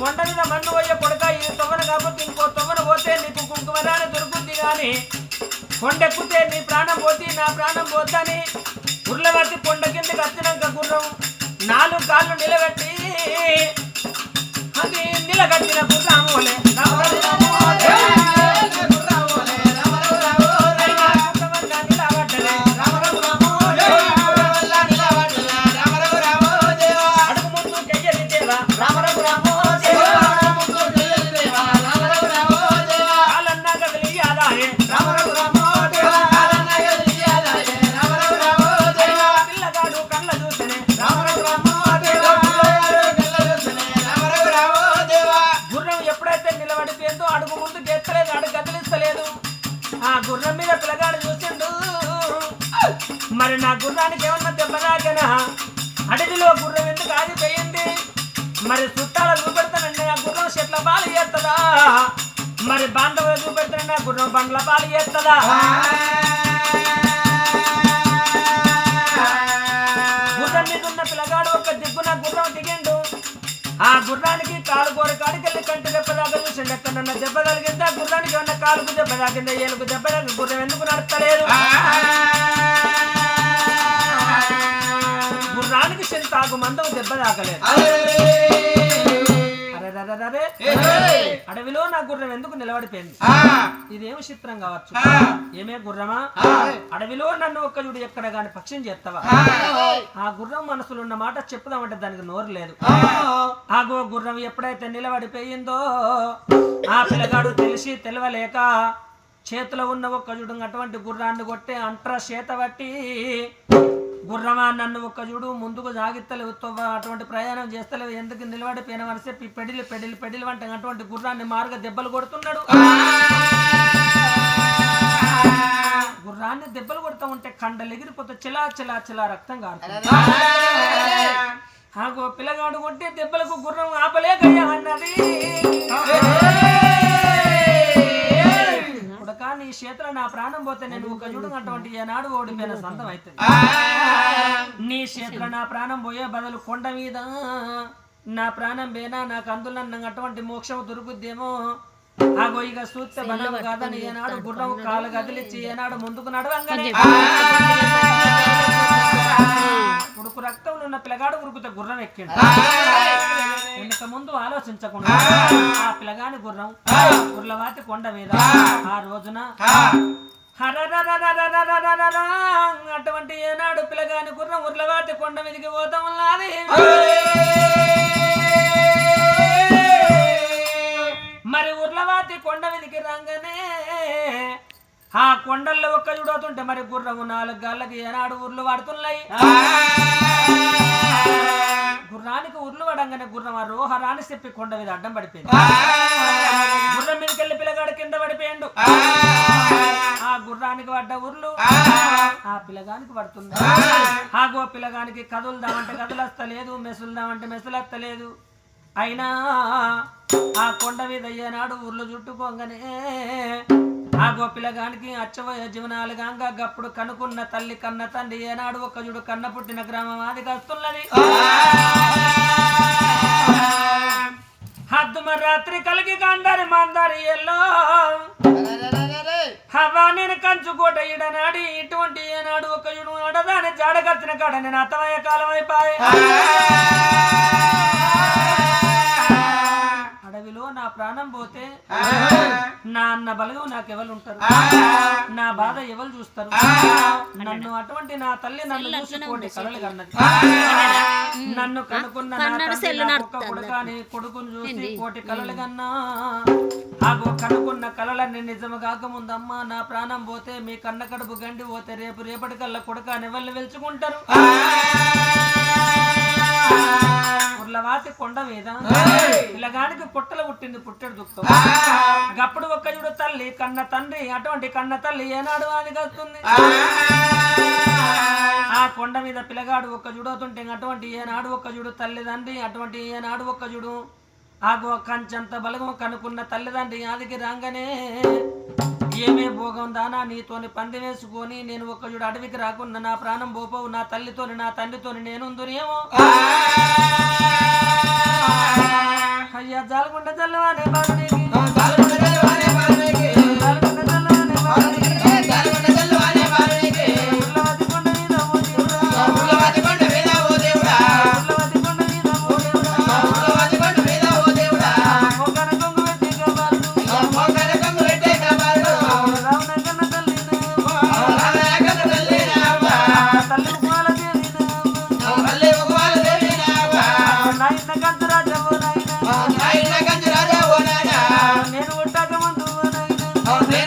ఈ మీద మన్ను పోయే పడతాయి ఈ తొవ్వన కాకపోతే ఇంకో తొమ్మన పోతే నీకు కుంకుమరాని దొరుకుద్ది కానీ కొండెక్కితే నీ ప్రాణం పోతే నా ప్రాణం పోతాని ఉర్లవతి కొండ కిందకి వచ్చినాక గుర్రం నాలుగు కాళ్ళు నిలబెట్టి అది నిలగట్టిన గుర్రాములే. గుర్రం మీద పిల్లగాడు చూసిండు. మరి నా గుర్రానికి ఏమన్నా దెబ్బలాగనా అడవిలో గుర్రం ఎందుకు ఆగిపోయింది? మరి చుట్టాల చూపెడతానండి నా గుర్రం చెట్ల పాలు చేస్తుందా? మరి బాంధవులు చూపెడతానండి నా గుర్రం బండ్ల పాలు చేస్తుందా? గుర్రం మీద ఉన్న పిల్లగాడు ఒక దిగ్గున గుర్రం దిగిండు. ఆ గుర్రానికి కాలు కోర కాడికెళ్ళి కంటి దెబ్బ చూసిండు ఎక్కడన్నా దెబ్బ తగిలిందా. గుర్రానికి ఏమన్నా కాలుకు దెబ్బ తాకిందా ఏలుకు దెబ్బ తాకి గుర్రం ఎందుకు నడతలేదు? గుర్రానికి చింతాకు మందం దెబ్బ తాకలేదు అడవిలో నా గుర్రం ఎందుకు నిలబడిపోయింది? ఇదేమి చిత్రం కావచ్చు? ఏమే గుర్రమా? అడవిలో నన్ను ఒక్క చూడు ఎక్కడ గాని పక్షం చేస్తావా? ఆ! గుర్రం మనసులో ఉన్న మాట చెప్పుదామంటే దానికి నోరు లేదు. ఆ! గో గుర్రం ఎప్పుడైతే నిలబడిపోయిందో ఆ పిల్లగాడు తెలిసి తెలవలేక చేతిలో ఉన్న ఒక్క చూడు అటువంటి గుర్రాన్ని కొట్టే అంట్ర చేత బట్టి గుర్రమా నన్ను ఒక్క చూడు ముందుకు జాగిత్తలేవు అటువంటి ప్రయాణం చేస్తలేవు ఎందుకు నిలబడిపోయిన అని చెప్పి పెడిలి పెడిలి పెడిలి వంట అటువంటి గుర్రాన్ని మారుగా దెబ్బలు కొడుతున్నాడు. గుర్రాన్ని దెబ్బలు కొడతా ఉంటే కండలు ఎగిరిపోతే చిలా చిలా చిలా రక్తం కారుతుంది పిల్లగాడు కొట్టే దెబ్బలకు గుర్రం ఆపలేకయ్యా అన్నది. ఉడక నీ చేతిలో నా ప్రాణం పోతే నేను ఒక చూడు అటువంటి ఏనాడు ఓడిపోయిన సంతం అవుతుంది నీ చేతిలో నా ప్రాణం పోయే బదులు కొండ మీద నా ప్రాణం పోయినా నాకు అందులో అటువంటి మోక్షం దొరుకుద్దేమో? ఆగో ఇక సూత్య బలం కాదని ఏనాడు గుర్రం కాలు కదిలిచ్చి ఏనాడు ముందుకు నడవంగానే ఉడుకు రక్తంలో ఉన్న పిల్లగాడు ఉరుకుతే గుర్రం ఎక్కిండు. వెనుక ముందు ఆలోచించకుండా పిలగాని గుర్రం. గుర్లవాతి కొండ మీద. ఆ రోజున అటువంటి ఏనాడు పిల్లగాని గుర్రం ఉర్లవాతి కొండ మీదకి పోతాం లాది మరి ఉర్లవాతి కొండ మీదకి రాగానే ఆ కొండల్లో ఒక్క చూడవుతుంటే మరి గుర్రము నాలుగు గళ్ళకి ఏనాడు ఊర్లు వాడుతున్నాయి. గుర్రానికి ఉర్లు పడంగానే గుర్రం. ఆ రోహరాని చెప్పి కొండ మీద అడ్డం పడిపోయింది. గుర్రం మీదకి వెళ్ళి పిల్లగాడు కింద పడిపోయిండు. ఆ. గుర్రానికి పడ్డ ఉర్లు ఆ. పిల్లగానికి పడుతుంది. ఆ. గో పిల్లగానికి కదులుదామంటే కదులస్తలేదు మెసులుదామంటే మెసులత్తలేదు. అయినా ఆ కొండ మీద ఏనాడు ఊర్లు చుట్టుకోగానే ఆ గోపిలగానికి అచ్చవయ జీవనాలు గాంగా గప్పుడు కనుకున్న తల్లి కన్న తండ్రి ఏనాడు ఒక జుడు కన్న పుట్టిన గ్రామం అది కస్తున్నది హద్దుమ రాత్రి కలిగి కందరి మందరి ఎల్లో. హవా నేను కంచుకోట ఈడనాడి ఇటువంటి ఏనాడు ఒక జుడు ఆడదాని జాడగత్తిన కాడ నేను అతమయ్య కాలం అయిపోయి. అడవిలో నా ప్రాణం పోతే నా అన్న బలగం నాకు ఎవరు ఉంటారు నా బాధ ఎవరు చూస్తారు? నన్ను అటువంటి నా తల్లి నన్ను చూసి కోటి కలలు కన్నది నన్ను నన్ను కనుక్కున్న నా కన్నడ తండ్రి సెల్లు నాకు ఒక్క నడుపుతుందా? కొడుకు అని కొడుకును చూసి కోటి కలలు కన్నా. ఆగో కనుక్కున్న కలలన్నీ నిజము కాకముందమ్మా నా ప్రాణం పోతే మీ కన్న కడుపు గండి పోతే రేపు రేపటి కల్లా కొడుక అని వాళ్ళు వెలుచుకుంటారు ఉర్లవాతి కొండ మీద పిల్లగానికి పుట్టలు పుట్టింది పుట్టెడు దుఃఖం. గప్పుడు ఒక్క చూడు తల్లి కన్న తండ్రి అటువంటి కన్న తల్లి ఏనాడు అని కలుస్తుంది ఆ! కొండ మీద పిల్లగాడు ఒక్క జుడవుతుంటే అటువంటి ఏనాడు ఒక్క జుడు తల్లిదండ్రి అటువంటి ఏనాడు ఒక్క జుడు ఆ గో కంచంత బలగం కనుక్కున్న తల్లిదండ్రి ఆదికి రాగానే ఏమే భోగం దానా నీతోని పంది వేసుకొని నేను ఒక్క జుడు అడవికి రాకుండా నా ప్రాణం పోపోవు నా తల్లితోని నా తండ్రితోని నేను ఉందునేమో అయ్యా జాలకుండ జల్లవానే బాబునికి Oh.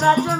ప్రాణం